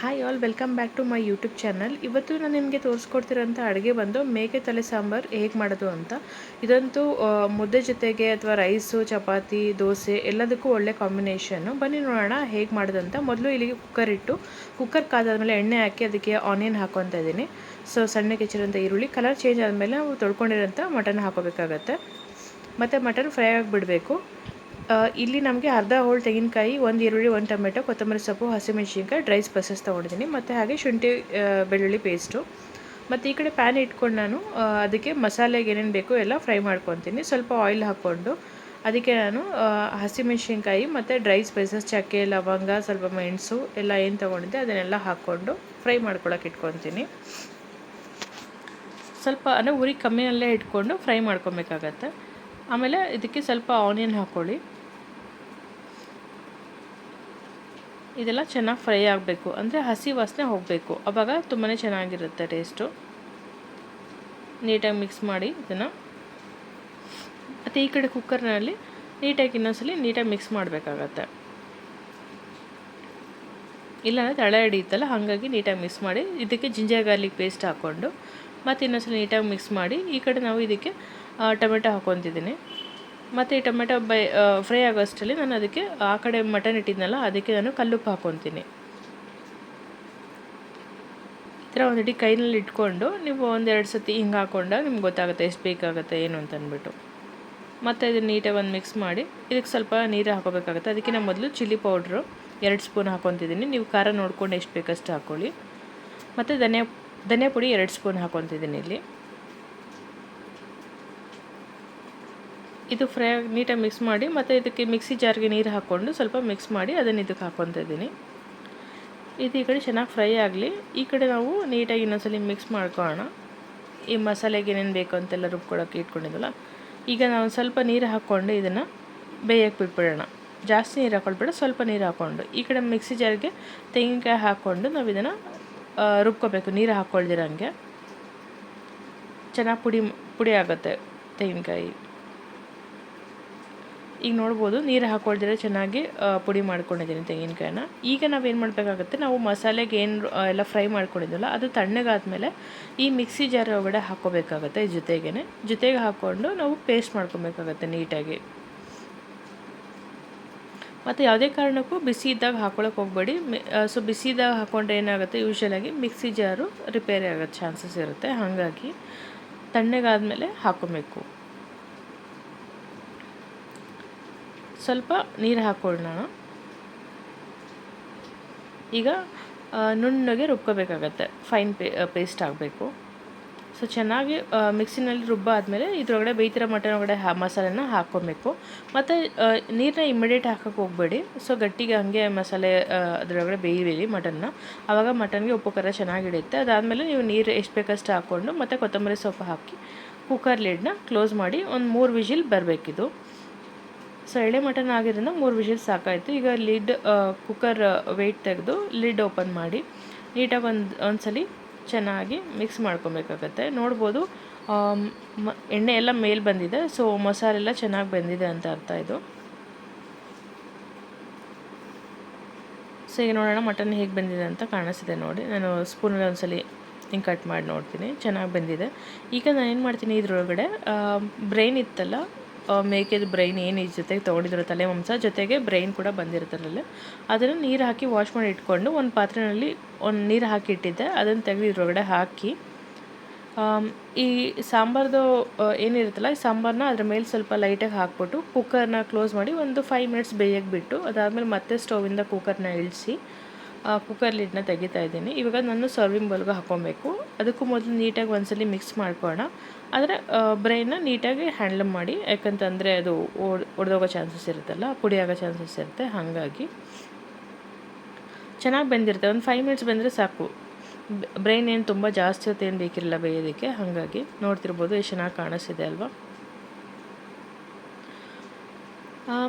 Hi all welcome back to my YouTube channel ಇವತ್ತು ನಾನು ನಿಮಗೆ ತೋರಿಸ್ಕೊಡ್ತಿರೋಂಥ ಅಡುಗೆ ಬಂದು ಮೇಕೆ ತಲೆ ಸಾಂಬಾರು ಹೇಗೆ ಮಾಡೋದು ಅಂತ. ಇದಂತೂ ಮುದ್ದೆ ಜೊತೆಗೆ ಅಥವಾ ರೈಸು ಚಪಾತಿ, ದೋಸೆ ಎಲ್ಲದಕ್ಕೂ ಒಳ್ಳೆ ಕಾಂಬಿನೇಷನ್ನು ಬನ್ನಿ ನೋಡೋಣ ಹೇಗೆ ಮಾಡೋದು ಅಂತ. ಮೊದಲು ಇಲ್ಲಿಗೆ ಕುಕ್ಕರ್ ಇಟ್ಟು ಕುಕ್ಕರ್ ಕಾದಾದ್ಮೇಲೆ ಎಣ್ಣೆ ಹಾಕಿ ಅದಕ್ಕೆ ಆನಿಯನ್ ಹಾಕೊತಾ ಇದ್ದೀನಿ. ಸೊ ಸಣ್ಣ ಹೆಚ್ಚಿರೋಂಥ ಈರುಳ್ಳಿ ಕಲರ್ ಚೇಂಜ್ ಆದಮೇಲೆ ನಾವು ತೊಳ್ಕೊಂಡಿರೋಂಥ ಮಟನ್ ಹಾಕೋಬೇಕಾಗತ್ತೆ. ಮತ್ತು ಮಟನ್ ಫ್ರೈ ಆಗಿಬಿಡಬೇಕು. ಇಲ್ಲಿ ನಮಗೆ ಅರ್ಧ ಹೋಳು ತೆಂಗಿನಕಾಯಿ, ಒಂದು ಈರುಳ್ಳಿ, ಒಂದು ಟೊಮೆಟೊ, ಕೊತ್ತಂಬರಿ ಸೊಪ್ಪು, ಹಸಿಮೆಣಸಿನ್ಕಾಯಿ ಡ್ರೈ ಸ್ಪೈಸಸ್ ತೊಗೊಂಡಿದ್ದೀನಿ. ಮತ್ತು ಹಾಗೆ ಶುಂಠಿ ಬೆಳ್ಳುಳ್ಳಿ ಪೇಸ್ಟು ಮತ್ತು ಈ ಕಡೆ ಪ್ಯಾನ್ ಇಟ್ಕೊಂಡು ನಾನು ಅದಕ್ಕೆ ಮಸಾಲೆಗೆ ಏನೇನು ಬೇಕು ಎಲ್ಲ ಫ್ರೈ ಮಾಡ್ಕೊತೀನಿ. ಸ್ವಲ್ಪ ಆಯಿಲ್ ಹಾಕ್ಕೊಂಡು, ಅದಕ್ಕೆ ನಾನು ಹಸಿ ಹಸಿಮೆಣಸಿನ್ಕಾಯಿ ಮತ್ತು ಡ್ರೈ ಸ್ಪೈಸಸ್ ಚಕ್ಕೆ, ಲವಂಗ, ಸ್ವಲ್ಪ ಮೆಣಸು ಎಲ್ಲ ಏನು ತೊಗೊಂಡಿದ್ದೆ ಅದನ್ನೆಲ್ಲ ಹಾಕ್ಕೊಂಡು ಫ್ರೈ ಮಾಡ್ಕೊಳಕ್ಕೆ ಇಟ್ಕೊತೀನಿ. ಸ್ವಲ್ಪ, ಅಂದರೆ ಉರಿ ಕಮ್ಮಿನಲ್ಲೇ ಇಟ್ಕೊಂಡು ಫ್ರೈ ಮಾಡ್ಕೊಬೇಕಾಗತ್ತೆ. ಆಮೇಲೆ ಇದಕ್ಕೆ ಸ್ವಲ್ಪ ಆನಿಯನ್ ಹಾಕ್ಕೊಳ್ಳಿ ಇದೆಲ್ಲ ಚೆನ್ನಾಗಿ ಫ್ರೈ ಆಗಬೇಕು. ಅಂದರೆ ಹಸಿ ವಾಸನೆ ಹೋಗಬೇಕು. ಆವಾಗ ತುಂಬಾ ಚೆನ್ನಾಗಿರುತ್ತೆ ಟೇಸ್ಟು. ನೀಟಾಗಿ ಮಿಕ್ಸ್ ಮಾಡಿ ಇದನ್ನು. ಮತ್ತು ಈ ಕಡೆ ಕುಕ್ಕರ್ನಲ್ಲಿ ನೀಟಾಗಿ ಇನ್ನೊಂದ್ಸಲಿ ನೀಟಾಗಿ ಮಿಕ್ಸ್ ಮಾಡಬೇಕಾಗತ್ತೆ. ಇಲ್ಲಾಂದರೆ ತಳೆ ಹಿಡಿಯುತ್ತಲ್ಲ ಹಾಗಾಗಿ ನೀಟಾಗಿ ಮಿಕ್ಸ್ ಮಾಡಿ ಇದಕ್ಕೆ ಜಿಂಜರ್ ಗಾರ್ಲಿಕ್ ಪೇಸ್ಟ್ ಹಾಕ್ಕೊಂಡು, ಮತ್ತು ಇನ್ನೊಂದ್ಸಲ ನೀಟಾಗಿ ಮಿಕ್ಸ್ ಮಾಡಿ ಈ ಕಡೆ ನಾವು ಇದಕ್ಕೆ ಟೊಮೆಟೊ ಹಾಕ್ಕೊತಿದ್ದೀನಿ. ಮತ್ತು ಈ ಟೊಮೆಟೊ ಬೈ ಫ್ರೈ ಆಗೋ ಅಷ್ಟರಲ್ಲಿ ನಾನು ಅದಕ್ಕೆ ಆ ಕಡೆ ಮಟನ್ ಇಟ್ಟಿದ್ನಲ್ಲ, ಅದಕ್ಕೆ ನಾನು ಕಲ್ಲುಪ್ಪು ಹಾಕ್ಕೊತೀನಿ ಈ ಥರ ಒಂದು ಇಡೀ ಕೈನಲ್ಲಿ ಇಟ್ಕೊಂಡು ನೀವು ಒಂದೆರಡು ಸತಿ ಹಿಂಗೆ ಹಾಕೊಂಡಾಗ ನಿಮ್ಗೆ ಗೊತ್ತಾಗುತ್ತೆ ಎಷ್ಟು ಬೇಕಾಗುತ್ತೆ, ಏನು ಅಂತ ಅಂದ್ಬಿಟ್ಟು. ಮತ್ತು ಇದನ್ನು ನೀಟಾಗಿ ಒಂದು ಮಿಕ್ಸ್ ಮಾಡಿ, ಇದಕ್ಕೆ ಸ್ವಲ್ಪ ನೀರು ಹಾಕೋಬೇಕಾಗುತ್ತೆ. ಅದಕ್ಕೆ ನಾನು ಮೊದಲು ಚಿಲ್ಲಿ ಪೌಡ್ರು ಎರಡು ಸ್ಪೂನ್ ಹಾಕೊತಿದ್ದೀನಿ. ನೀವು ಖಾರ ನೋಡ್ಕೊಂಡು ಎಷ್ಟು ಬೇಕಷ್ಟು ಹಾಕ್ಕೊಳ್ಳಿ ಮತ್ತು ಧನಿಯಾ ಧನಿಯಾ ಪುಡಿ ಎರಡು ಸ್ಪೂನ್ ಹಾಕೊತಿದ್ದೀನಿ ಇಲ್ಲಿ. ಇದು ಫ್ರೈ ಆಗಿ ನೀಟಾಗಿ ಮಿಕ್ಸ್ ಮಾಡಿ ಮತ್ತು ಇದಕ್ಕೆ ಮಿಕ್ಸಿ ಜಾರ್ಗೆ ನೀರು ಹಾಕ್ಕೊಂಡು ಸ್ವಲ್ಪ ಮಿಕ್ಸ್ ಮಾಡಿ ಅದನ್ನು ಇದಕ್ಕೆ ಹಾಕ್ಕೊತಾ ಇದ್ದೀನಿ. ಇದು ಈ ಕಡೆ ಚೆನ್ನಾಗಿ ಫ್ರೈ ಆಗಲಿ. ಈ ಕಡೆ ನಾವು ನೀಟಾಗಿ ಇನ್ನೊಂದ್ಸಲ ಮಿಕ್ಸ್ ಮಾಡ್ಕೊಳ್ಳೋಣ. ಈ ಮಸಾಲೆಗೆ ಏನೇನು ಬೇಕು ಅಂತೆಲ್ಲ ರುಬ್ಕೊಳಕ್ಕೆ ಇಟ್ಕೊಂಡಿದ್ದಲ್ಲ, ಈಗ ನಾವು ಸ್ವಲ್ಪ ನೀರು ಹಾಕ್ಕೊಂಡು ಇದನ್ನು ಬೇಯಕ್ಕೆ ಬಿಟ್ಬಿಡೋಣ. ಜಾಸ್ತಿ ನೀರು ಹಾಕೊಳ್ಬೇಡ, ಸ್ವಲ್ಪ ನೀರು ಹಾಕ್ಕೊಂಡು. ಈ ಕಡೆ ಮಿಕ್ಸಿ ಜಾರ್ಗೆ ತೆಂಗಿನಕಾಯಿ ಹಾಕ್ಕೊಂಡು ನಾವು ಇದನ್ನು ರುಬ್ಕೋಬೇಕು. ನೀರು ಹಾಕ್ಕೊಳ್ದಿರಂಗೆ. ಚೆನ್ನಾಗಿ ಪುಡಿ ಪುಡಿ ಆಗುತ್ತೆ ತೆಂಗಿನಕಾಯಿ. ಈಗ ನೋಡ್ಬೋದು, ನೀರು ಹಾಕೊಳ್ದಿರ ಚೆನ್ನಾಗಿ ಪುಡಿ ಮಾಡ್ಕೊಂಡಿದ್ದೀನಿ ತೆಂಗಿನಕಾಯಿನ. ಈಗ ನಾವೇನು ಮಾಡಬೇಕಾಗುತ್ತೆ, ನಾವು ಮಸಾಲೆಗೆ ಏನು ಎಲ್ಲ ಫ್ರೈ ಮಾಡ್ಕೊಂಡಿದ್ವಲ್ಲ, ಅದು ತಣ್ಣಗಾದ್ಮೇಲೆ ಈ ಮಿಕ್ಸಿ ಜಾರ್ ಒಳಗಡೆ ಹಾಕೋಬೇಕಾಗತ್ತೆ ಜೊತೆಗೇ ಜೊತೆಗೆ ಹಾಕ್ಕೊಂಡು ನಾವು ಪೇಸ್ಟ್ ಮಾಡ್ಕೊಬೇಕಾಗತ್ತೆ ನೀಟಾಗಿ. ಮತ್ತು ಯಾವುದೇ ಕಾರಣಕ್ಕೂ ಬಿಸಿ ಇದ್ದಾಗ ಹಾಕೊಳಕ್ಕೆ ಹೋಗಬೇಡಿ. ಸೊ ಬಿಸಿ ಇದ್ದಾಗ ಹಾಕ್ಕೊಂಡ್ರೆ ಏನಾಗುತ್ತೆ ಯೂಶ್ವಲಾಗಿ ಮಿಕ್ಸಿ ಜಾರು ರಿಪೇರಿ ಆಗೋ ಚಾನ್ಸಸ್ ಇರುತ್ತೆ. ಹಾಗಾಗಿ ತಣ್ಣಗಾದ್ಮೇಲೆ ಹಾಕ್ಕೊಬೇಕು ಸ್ವಲ್ಪ ನೀರು ಹಾಕ್ಕೊಳ್ಳೋಣ ಈಗ ನುಣ್ಣಗೆ ರುಬ್ಕೋಬೇಕಾಗತ್ತೆ. ಫೈನ್ ಪೇ ಪೇಸ್ಟ್ ಆಗಬೇಕು. ಸೊ ಚೆನ್ನಾಗಿ ಮಿಕ್ಸಿನಲ್ಲಿ ರುಬ್ಬ ಆದಮೇಲೆ ಇದ್ರೊಳಗಡೆ ಬೇಯ್ತಿರೋ ಮಟನ್ ಒಳಗಡೆ ಹಾ, ಮಸಾಲೆನ ಹಾಕ್ಕೊಬೇಕು ಮತ್ತು ನೀರನ್ನ ಇಮಿಡಿಯೇಟ್ ಹಾಕೋಕೆ ಹೋಗಬೇಡಿ. ಸೊ ಗಟ್ಟಿಗೆ ಹಾಗೆ ಮಸಾಲೆ ಅದರೊಳಗಡೆ ಬೇಯಿರಿ ಮಟನ್ನ ಆವಾಗ ಮಟನ್ಗೆ ಉಪ್ಪು, ಖಾರ ಚೆನ್ನಾಗಿ ಹಿಡಿಯುತ್ತೆ ಅದಾದಮೇಲೆ ನೀವು ನೀರು ಎಷ್ಟು ಬೇಕಷ್ಟು ಹಾಕ್ಕೊಂಡು ಮತ್ತು ಕೊತ್ತಂಬರಿ ಸೊಪ್ಪು ಹಾಕಿ ಕುಕ್ಕರ್ ಲಿಡ್ನ ಕ್ಲೋಸ್ ಮಾಡಿ ಒಂದು ಮೂರು ವಿಜಿಲ್ ಬರಬೇಕಿದು. ಸೊ ಎಳೆ ಮಟನ್ ಆಗಿರೋದ್ರಿಂದ ಮೂರು ವಿಷಲ್ ಸಾಕಾಯಿತು. ಈಗ ಲಿಡ್ ಕುಕ್ಕರ್ ವೆಯ್ಟ್ ತೆಗೆದು ಲಿಡ್ ಓಪನ್ ಮಾಡಿ ನೀಟಾಗಿ ಒಂದು, ಒಂದ್ಸಲಿ ಚೆನ್ನಾಗಿ ಮಿಕ್ಸ್ ಮಾಡ್ಕೊಬೇಕಾಗತ್ತೆ. ನೋಡ್ಬೋದು ಎಣ್ಣೆ ಎಲ್ಲ ಮೇಲೆ ಬಂದಿದೆ. ಸೊ ಮಸಾಲೆಲ್ಲ ಚೆನ್ನಾಗಿ ಬಂದಿದೆ ಅಂತ ಅರ್ಥ ಇದು. ಸೊ ಈಗ ನೋಡೋಣ ಮಟನ್ ಹೇಗೆ ಬಂದಿದೆ ಅಂತ ಕಾಣಿಸ್ತಿದೆ ನೋಡಿ. ನಾನು ಸ್ಪೂನಲ್ಲಿ ಒಂದ್ಸಲಿ ಹಿಂಗೆ ಕಟ್ ಮಾಡಿ ನೋಡ್ತೀನಿ. ಚೆನ್ನಾಗಿ ಬಂದಿದೆ. ಈಗ ನಾನು ಏನು ಮಾಡ್ತೀನಿ ಇದ್ರೊಳಗಡೆ ಬ್ರೈನ್ ಇತ್ತಲ್ಲ ಮೇಕೆದು ಬ್ರೈನ್ ಏನು ಈ ಜೊತೆಗೆ ತೊಗೊಂಡಿದ್ರು ತಲೆ ಮಾಂಸ, ಜೊತೆಗೆ ಬ್ರೈನ್ ಕೂಡ ಬಂದಿರುತ್ತಲ್ಲ ಅದನ್ನು ನೀರು ಹಾಕಿ ವಾಶ್ ಮಾಡಿ ಇಟ್ಕೊಂಡು ಒಂದು ಪಾತ್ರೆಯಲ್ಲಿ ಒಂದು ನೀರು ಹಾಕಿ ಇಟ್ಟಿದ್ದೆ. ಅದನ್ನು ತೆಗೆದು ಇದ್ರೊಳಗಡೆ ಹಾಕಿ ಈ ಸಾಂಬಾರ್ದು ಏನಿರುತ್ತಲ್ಲ, ಈ ಸಾಂಬಾರನ್ನ ಅದ್ರ ಮೇಲೆ ಸ್ವಲ್ಪ ಲೈಟಾಗಿ ಹಾಕ್ಬಿಟ್ಟು ಕುಕ್ಕರ್ನ ಕ್ಲೋಸ್ ಮಾಡಿ ಒಂದು ಫೈವ್ ಮಿನಿಟ್ಸ್ ಬೇಯಕ್ಕೆ ಬಿಟ್ಟು ಅದಾದಮೇಲೆ ಮತ್ತೆ ಸ್ಟೋವಿಂದ ಕುಕ್ಕರ್ನ ಇಳಿಸಿ ಕುಕ್ಕರ್ ಲಿಡ್ನ ತೆಗಿತಾ ಇದ್ದೀನಿ. ಇವಾಗ ನಾನು ಸರ್ವಿಂಗ್ ಬೌಲ್ಗೆ ಹಾಕ್ಕೊಬೇಕು. ಅದಕ್ಕೂ ಮೊದಲು ನೀಟಾಗಿ ಒಂದ್ಸಲಿ ಮಿಕ್ಸ್ ಮಾಡ್ಕೊಳ್ಳೋಣ. ಆದರೆ ಬ್ರೈನ್ನ ನೀಟಾಗಿ ಹ್ಯಾಂಡಲ್ ಮಾಡಿ, ಯಾಕಂತಂದರೆ ಅದು ಒಡ್ ಒಡೆದೋಗೋ ಚಾನ್ಸಸ್ ಇರುತ್ತಲ್ಲ ಪುಡಿ ಆಗೋ ಚಾನ್ಸಸ್ ಇರುತ್ತೆ. ಹಾಗಾಗಿ ಚೆನ್ನಾಗಿ ಬೆಂದಿರುತ್ತೆ. ಒಂದು ಫೈವ್ ಮಿನಿಟ್ಸ್ ಬೆಂದರೆ ಸಾಕು. ಬ್ರೈನ್ ಏನು ತುಂಬ ಜಾಸ್ತಿ ಹೊತ್ತು ಏನು ಬೇಕಿರಲ್ಲ ಬೇಯೋದಕ್ಕೆ. ಹಾಗಾಗಿ ನೋಡ್ತಿರ್ಬೋದು, ಎಷ್ಟು ಚೆನ್ನಾಗಿ ಕಾಣಿಸ್ತಿದೆ ಅಲ್ವಾ?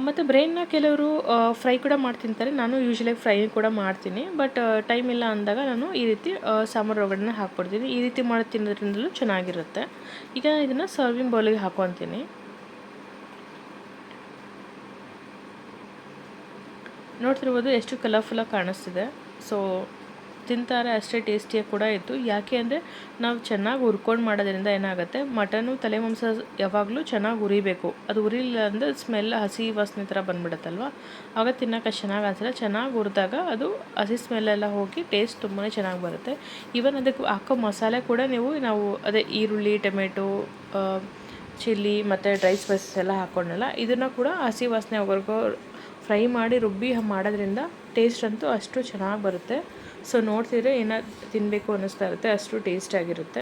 ಮತ್ತು ಬ್ರೈನ್ನ ಕೆಲವರು ಫ್ರೈ ಕೂಡ ಮಾಡಿ ತಿಂತಾರೆ ನಾನು ಯೂಶ್ವಲಾಗಿ ಫ್ರೈ ಕೂಡ ಮಾಡ್ತೀನಿ. ಬಟ್ ಟೈಮ್ ಇಲ್ಲ ಅಂದಾಗ ನಾನು ಈ ರೀತಿ ಸಾಂಬಾರು ಒಳಗಡೆ ಹಾಕ್ಕೊಡ್ತೀನಿ ಈ ರೀತಿ ಮಾಡಿ ತಿನ್ನೋದ್ರಿಂದಲೂ ಚೆನ್ನಾಗಿರುತ್ತೆ. ಈಗ ಇದನ್ನು ಸರ್ವಿಂಗ್ ಬೌಲಿಗೆ ಹಾಕ್ಕೊತೀನಿ ನೋಡ್ತಿರ್ಬೋದು ಎಷ್ಟು ಕಲರ್ಫುಲ್ಲಾಗಿ ಕಾಣಿಸ್ತಿದೆ. ಸೊ ತಿಂತಾರೆ ಅಷ್ಟೇ ಟೇಸ್ಟಿಯಾಗಿ ಕೂಡ ಇತ್ತು. ಯಾಕೆ ಅಂದರೆ ನಾವು ಚೆನ್ನಾಗಿ ಹುರ್ಕೊಂಡು ಮಾಡೋದ್ರಿಂದ ಏನಾಗುತ್ತೆ, ಮಟನು ತಲೆ ಮಾಂಸ ಯಾವಾಗಲೂ ಚೆನ್ನಾಗಿ ಉರಿಬೇಕು ಅದು ಉರಿಲಿಲ್ಲ ಅಂದರೆ ಸ್ಮೆಲ್ ಹಸಿ ವಾಸನೆ ಥರ ಬಂದ್ಬಿಡುತ್ತಲ್ವ? ಆಗ ತಿನ್ನೋಕೆ ಚೆನ್ನಾಗಿ ಅನಿಸಲ್ಲ. ಚೆನ್ನಾಗಿ ಹುರಿದಾಗ ಅದು ಹಸಿ ಸ್ಮೆಲ್ಲೆಲ್ಲ ಹೋಗಿ ಟೇಸ್ಟ್ ತುಂಬಾ ಚೆನ್ನಾಗಿ ಬರುತ್ತೆ. ಈವನ್ ಅದಕ್ಕೆ ಹಾಕೋ ಮಸಾಲೆ ಕೂಡ ನೀವು, ನಾವು ಅದೇ ಈರುಳ್ಳಿ, ಟೊಮೆಟೊ ಚಿಲ್ಲಿ ಮತ್ತು ಡ್ರೈ ಸ್ಪೈಸಸ್ ಎಲ್ಲ ಹಾಕ್ಕೊಂಡಲ್ಲ ಇದನ್ನು ಕೂಡ ಹಸಿ ವಾಸನೆ ಹೋಗೋವರೆಗೂ ಫ್ರೈ ಮಾಡಿ ರುಬ್ಬಿ ಮಾಡೋದ್ರಿಂದ ಟೇಸ್ಟ್ ಅಂತೂ ಅಷ್ಟು ಚೆನ್ನಾಗಿ ಬರುತ್ತೆ. ಸೊ ನೋಡ್ತಿದ್ರೆ ಏನಾದ್ರು ತಿನ್ನಬೇಕು ಅನ್ನಿಸ್ತಾ ಇರುತ್ತೆ ಅಷ್ಟು ಟೇಸ್ಟಾಗಿರುತ್ತೆ